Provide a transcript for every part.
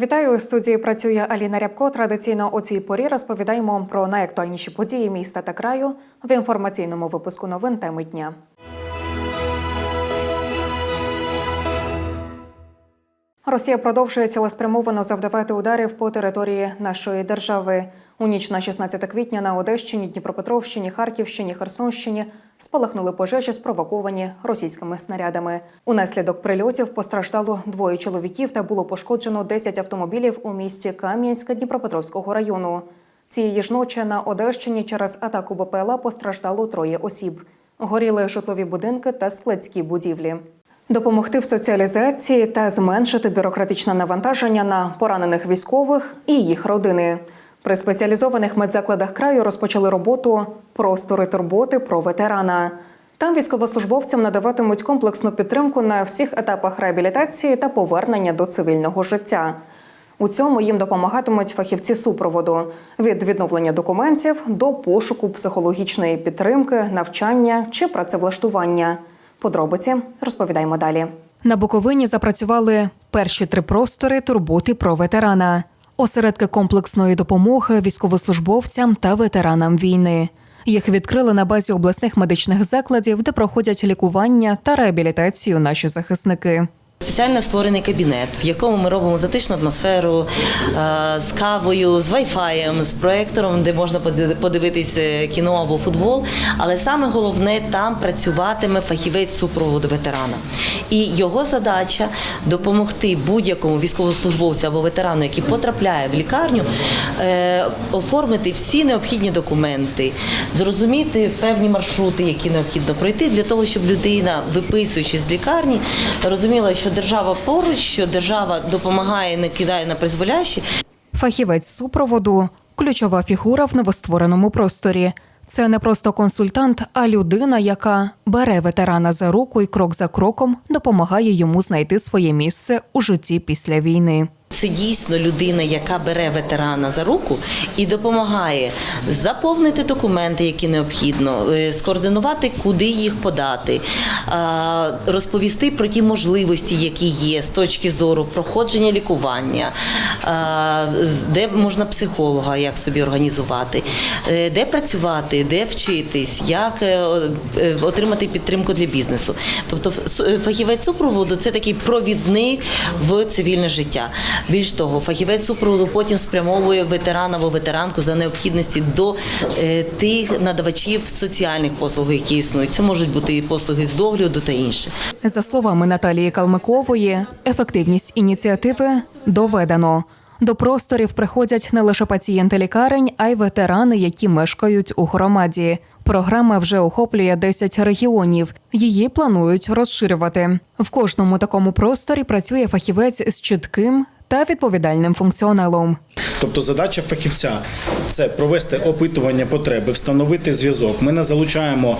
Вітаю у студії. Працює Аліна Рябко. Традиційно у цій порі розповідаємо про найактуальніші події міста та краю в інформаційному випуску новин теми дня. Росія продовжує цілеспрямовано завдавати ударів по території нашої держави. У ніч на 16 квітня на Одещині, Дніпропетровщині, Харківщині, Херсонщині спалахнули пожежі, спровоковані російськими снарядами. Унаслідок прильотів постраждало двоє чоловіків та було пошкоджено 10 автомобілів у місті Кам'янська Дніпропетровського району. Цієї ж ночі на Одещині через атаку БПЛА постраждало троє осіб. Горіли житлові будинки та складські будівлі. Допомогти в соціалізації та зменшити бюрократичне навантаження на поранених військових і їх родини. При спеціалізованих медзакладах краю розпочали роботу простори турботи про ветерана. Там військовослужбовцям надаватимуть комплексну підтримку на всіх етапах реабілітації та повернення до цивільного життя. У цьому їм допомагатимуть фахівці супроводу від відновлення документів до пошуку психологічної підтримки, навчання чи працевлаштування. Подробиці розповідаємо далі. На Буковині запрацювали перші три простори турботи про ветерана, осередки комплексної допомоги військовослужбовцям та ветеранам війни. Їх відкрили на базі обласних медичних закладів, де проходять лікування та реабілітацію наші захисники. Спеціально створений кабінет, в якому ми робимо затишну атмосферу е, з кавою, з вайфаєм, з проектором, де можна поди- подивитись е, кіно або футбол. Але саме головне там працюватиме фахівець супроводу ветерана. І його задача допомогти будь-якому військовослужбовцю або ветерану, який потрапляє в лікарню, е, оформити всі необхідні документи, зрозуміти певні маршрути, які необхідно пройти, для того, щоб людина, виписуючись з лікарні, розуміла, що держава поруч, що держава допомагає, не кидає на призволяще. Фахівець супроводу ключова фігура в новоствореному просторі. Це не просто консультант, а людина, яка бере ветерана за руку і крок за кроком допомагає йому знайти своє місце у житті після війни. Це дійсно людина, яка бере ветерана за руку і допомагає заповнити документи, які необхідно, е, скоординувати, куди їх подати, розповісти про ті можливості, які є з точки зору проходження лікування, де можна психолога, як собі організувати, е, де працювати, де вчитись, як е, е, отримати підтримку для бізнесу. Тобто, фахівець супроводу це такий провідник в цивільне життя. Більш того, фахівець супроводу потім спрямовує ветерана або ветеранку за необхідності до е, тих надавачів соціальних послуг, які існують. Це можуть бути і послуги з догляду та інше. За словами Наталії Калмикової, ефективність ініціативи доведено. До просторів приходять не лише пацієнти лікарень, а й ветерани, які мешкають у громаді. Програма вже охоплює 10 регіонів. Її планують розширювати. В кожному такому просторі працює фахівець з чітким та відповідальним функціоналом. Тобто задача фахівця це провести опитування потреби, встановити зв'язок. Ми не залучаємо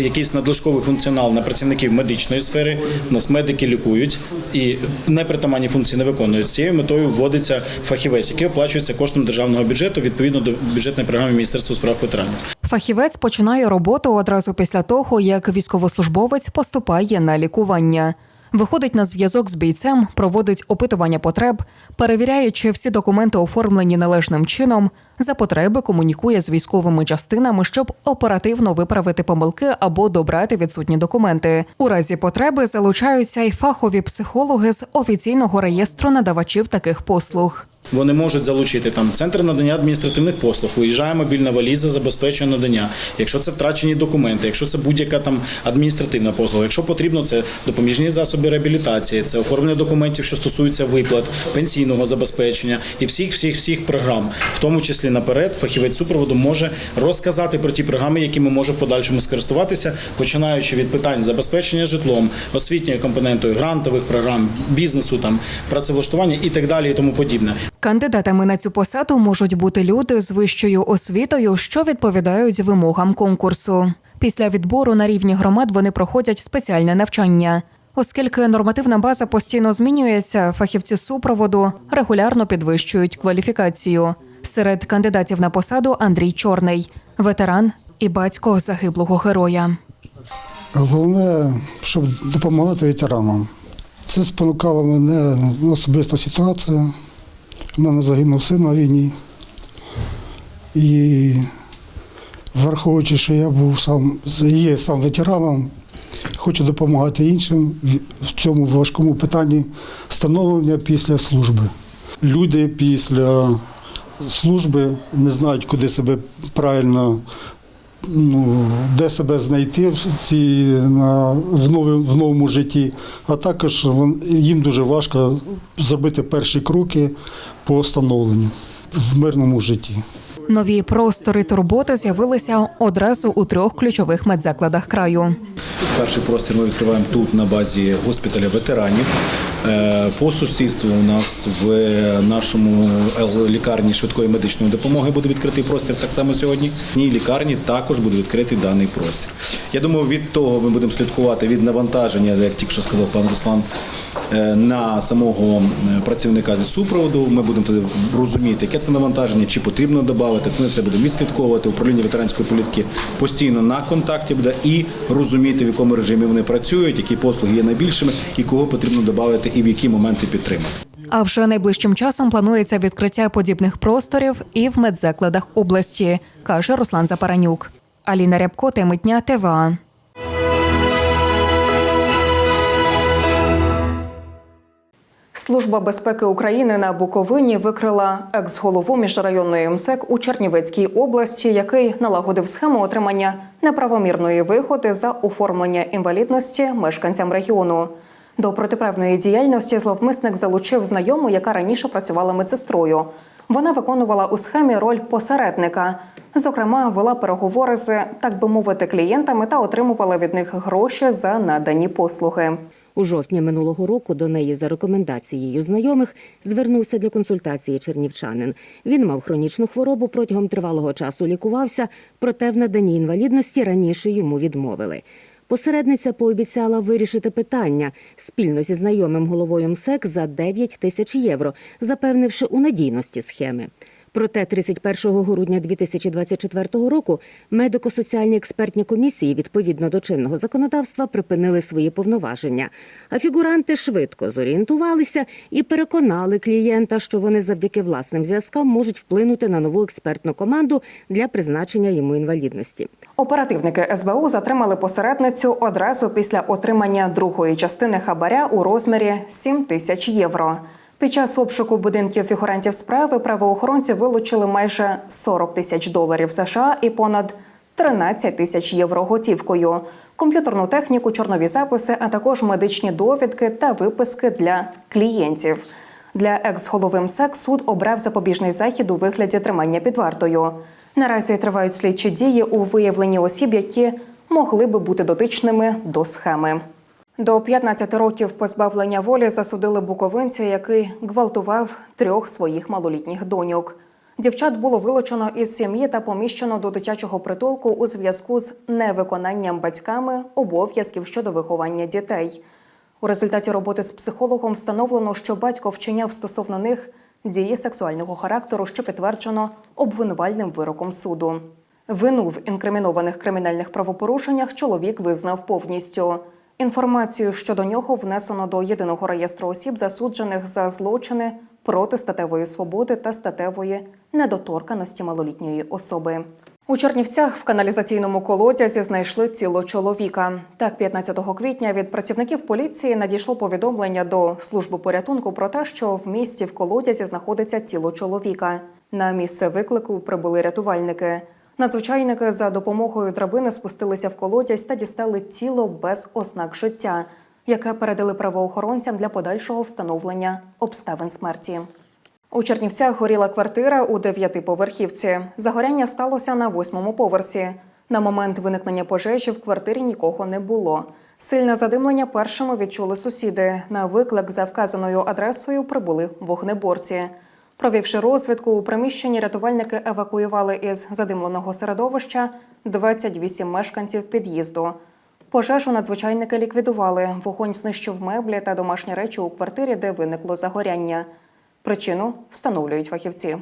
якийсь надлишковий функціонал на працівників медичної сфери. Нас медики лікують і непритаманні функції не виконують. З цією метою вводиться фахівець, який оплачується коштом державного бюджету відповідно до бюджетної програми Міністерства справ ветеранів. Фахівець починає роботу одразу після того, як військовослужбовець поступає на лікування. Виходить на зв'язок з бійцем, проводить опитування потреб, перевіряє, чи всі документи оформлені належним чином. За потреби комунікує з військовими частинами, щоб оперативно виправити помилки або добрати відсутні документи. У разі потреби залучаються й фахові психологи з офіційного реєстру надавачів таких послуг. Вони можуть залучити там центр надання адміністративних послуг, виїжджає мобільна валіза, забезпечує надання. Якщо це втрачені документи, якщо це будь-яка там адміністративна послуга, якщо потрібно, це допоміжні засоби реабілітації, це оформлення документів, що стосуються виплат, пенсійного забезпечення і всіх, всіх, всіх програм, в тому числі наперед, фахівець супроводу може розказати про ті програми, якими може в подальшому скористуватися, починаючи від питань забезпечення житлом, освітньою компонентою, грантових програм, бізнесу, там працевлаштування і так далі, і тому подібне. Кандидатами на цю посаду можуть бути люди з вищою освітою, що відповідають вимогам конкурсу. Після відбору на рівні громад вони проходять спеціальне навчання. Оскільки нормативна база постійно змінюється, фахівці супроводу регулярно підвищують кваліфікацію. Серед кандидатів на посаду Андрій Чорний, ветеран і батько загиблого героя. Головне, щоб допомагати ветеранам. Це спонукало мене ну, особиста ситуація. У мене загинув син на війні. І враховуючи, що я був сам, є сам ветераном, хочу допомагати іншим в- цьому важкому питанні становлення після служби. Люди після служби не знають, куди себе правильно, ну, де себе знайти в, ці, на, в, новому, в новому житті, а також їм дуже важко зробити перші кроки по становленню в мирному житті. Нові простори турботи з'явилися одразу у трьох ключових медзакладах краю. Перший простір ми відкриваємо тут на базі госпіталя ветеранів. Е, По сусідству у нас в нашому лікарні швидкої медичної допомоги буде відкритий простір так само сьогодні. В ній лікарні також буде відкритий даний простір. Я думаю, від того ми будемо слідкувати від навантаження, як тільки що сказав пан Руслан, е, на самого е, працівника зі супроводу. Ми будемо тоді розуміти, яке це навантаження, чи потрібно додати. Ми це будемо відслідковувати. Управління ветеранської політики постійно на контакті буде і розуміти, в якому режимі вони працюють, які послуги є найбільшими, і кого потрібно додати, і в які моменти підтримати. А вже найближчим часом планується відкриття подібних просторів і в медзакладах області, каже Руслан Запаранюк. Аліна Рябко, теми дня ТВА. Служба безпеки України на Буковині викрила екс-голову міжрайонної МСЕК у Чернівецькій області, який налагодив схему отримання неправомірної вигоди за оформлення інвалідності мешканцям регіону. До протиправної діяльності зловмисник залучив знайому, яка раніше працювала медсестрою. Вона виконувала у схемі роль посередника. Зокрема, вела переговори з, так би мовити, клієнтами та отримувала від них гроші за надані послуги. У жовтні минулого року до неї за рекомендацією знайомих звернувся для консультації чернівчанин. Він мав хронічну хворобу, протягом тривалого часу лікувався, проте в наданні інвалідності раніше йому відмовили. Посередниця пообіцяла вирішити питання спільно зі знайомим головою МСЕК за 9 тисяч євро, запевнивши у надійності схеми. Проте 31 грудня 2024 року медико-соціальні експертні комісії відповідно до чинного законодавства припинили свої повноваження. А фігуранти швидко зорієнтувалися і переконали клієнта, що вони завдяки власним зв'язкам можуть вплинути на нову експертну команду для призначення йому інвалідності. Оперативники СБУ затримали посередницю одразу після отримання другої частини хабаря у розмірі 7 тисяч євро. Під час обшуку будинків фігурантів справи правоохоронці вилучили майже 40 тисяч доларів США і понад 13 тисяч євро готівкою, комп'ютерну техніку, чорнові записи, а також медичні довідки та виписки для клієнтів. Для екс-голови МСЕК суд обрав запобіжний захід у вигляді тримання під вартою. Наразі тривають слідчі дії у виявленні осіб, які могли би бути дотичними до схеми. До 15 років позбавлення волі засудили буковинця, який гвалтував трьох своїх малолітніх доньок. Дівчат було вилучено із сім'ї та поміщено до дитячого притулку у зв'язку з невиконанням батьками обов'язків щодо виховання дітей. У результаті роботи з психологом встановлено, що батько вчиняв стосовно них дії сексуального характеру, що підтверджено обвинувальним вироком суду. Вину в інкримінованих кримінальних правопорушеннях чоловік визнав повністю. Інформацію щодо нього внесено до єдиного реєстру осіб, засуджених за злочини проти статевої свободи та статевої недоторканості малолітньої особи. У Чернівцях в каналізаційному колодязі знайшли тіло чоловіка. Так, 15 квітня від працівників поліції надійшло повідомлення до служби порятунку про те, що в місті в колодязі знаходиться тіло чоловіка. На місце виклику прибули рятувальники. Надзвичайники за допомогою драбини спустилися в колодязь та дістали тіло без ознак життя, яке передали правоохоронцям для подальшого встановлення обставин смерті. У Чернівцях горіла квартира у дев'ятиповерхівці. Загоряння сталося на восьмому поверсі. На момент виникнення пожежі в квартирі нікого не було. Сильне задимлення першими відчули сусіди. На виклик за вказаною адресою прибули вогнеборці. Провівши розвідку, у приміщенні рятувальники евакуювали із задимленого середовища 28 мешканців під'їзду. Пожежу надзвичайники ліквідували. Вогонь знищив меблі та домашні речі у квартирі, де виникло загоряння. Причину встановлюють фахівці.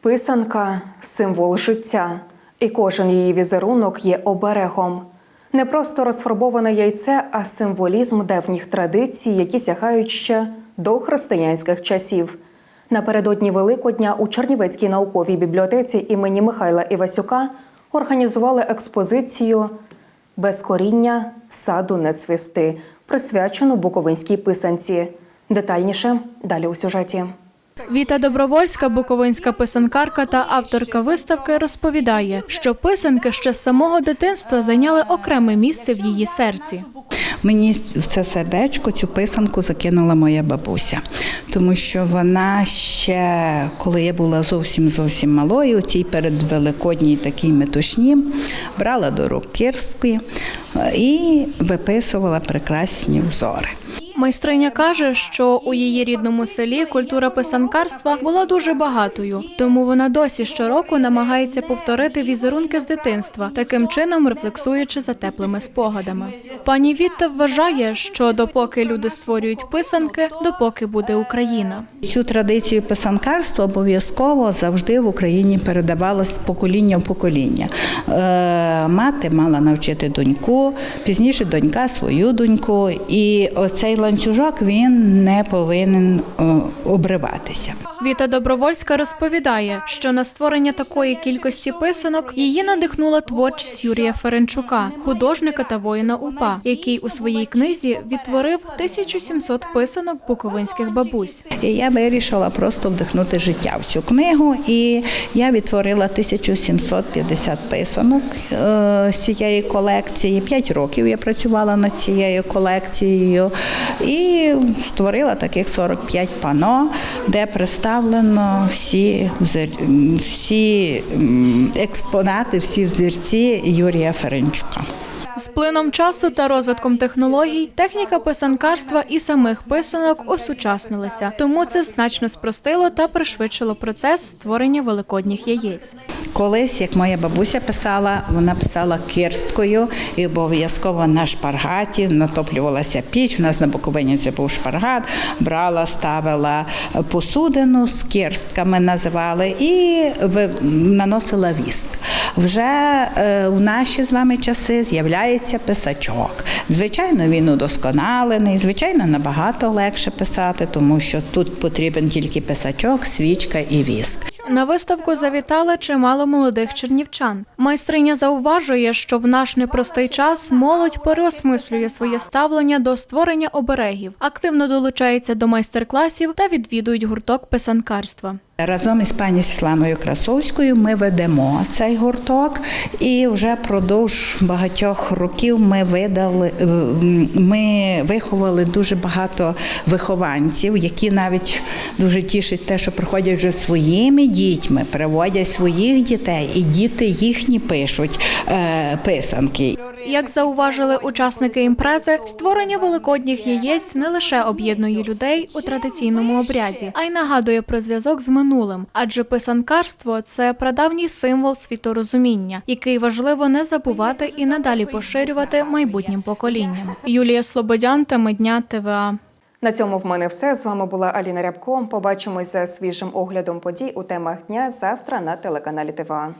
Писанка символ життя, і кожен її візерунок є оберегом. Не просто розфарбоване яйце, а символізм давніх традицій, які сягають ще до християнських часів. Напередодні Великодня у Чернівецькій науковій бібліотеці імені Михайла Івасюка організували експозицію Без коріння саду не цвісти, присвячену Буковинській писанці. Детальніше далі у сюжеті. Віта Добровольська, буковинська писанкарка та авторка виставки, розповідає, що писанки ще з самого дитинства зайняли окреме місце в її серці. Мені в це сердечко цю писанку закинула моя бабуся, тому що вона ще, коли я була зовсім зовсім малою, у цій передвеликодній такій метушні, брала до рук кірстки е, і виписувала прекрасні узори. Майстриня каже, що у її рідному селі культура писанкарства була дуже багатою, тому вона досі щороку намагається повторити візерунки з дитинства, таким чином рефлексуючи за теплими спогадами. Пані Вітта вважає, що допоки люди створюють писанки, допоки буде Україна. Цю традицію писанкарства обов'язково завжди в Україні передавалась з покоління в покоління. Е, мати мала навчити доньку, пізніше донька свою доньку, і оцей ланцюжок він не повинен е, обриватися. Віта Добровольська розповідає, що на створення такої кількості писанок її надихнула творчість Юрія Ференчука, художника та воїна УПА, який у своїй книзі відтворив 1700 писанок буковинських бабусь. І я вирішила просто вдихнути життя в цю книгу. І я відтворила 1750 писанок е, з цієї колекції. П'ять років я працювала над цією колекцією і створила таких 45 пано, де представлено всі, всі експонати, всі взірці Юрія Ференчука. З плином часу та розвитком технологій техніка писанкарства і самих писанок осучаснилися, тому це значно спростило та пришвидшило процес створення великодніх яєць. Колись, як моя бабуся писала, вона писала кирсткою і обов'язково на шпаргаті натоплювалася піч. У нас на Буковині це був шпаргат, брала, ставила посудину з кирстками називали і наносила віск. Вже е, в наші з вами часи з'являється писачок. Звичайно, він удосконалений, звичайно, набагато легше писати, тому що тут потрібен тільки писачок, свічка і віск. На виставку завітали чимало молодих чернівчан. Майстриня зауважує, що в наш непростий час молодь переосмислює своє ставлення до створення оберегів, активно долучається до майстер-класів та відвідують гурток писанкарства. Разом із пані Світланою Красовською ми ведемо цей гурток, і вже продовж багатьох років ми видали, е, ми виховали дуже багато вихованців, які навіть дуже тішать те, що приходять вже своїми дітьми, приводять своїх дітей, і діти їхні пишуть е, писанки. Як зауважили учасники імпрези, створення великодніх яєць не лише об'єднує людей у традиційному обряді, а й нагадує про зв'язок з минулим. Адже писанкарство це прадавній символ світорозуміння, який важливо не забувати і надалі поширювати майбутнім поколінням. Юлія Слободян, та дня ТВА. На цьому в мене все. З вами була Аліна Рябко. Побачимось за свіжим оглядом подій у темах дня завтра на телеканалі ТВА.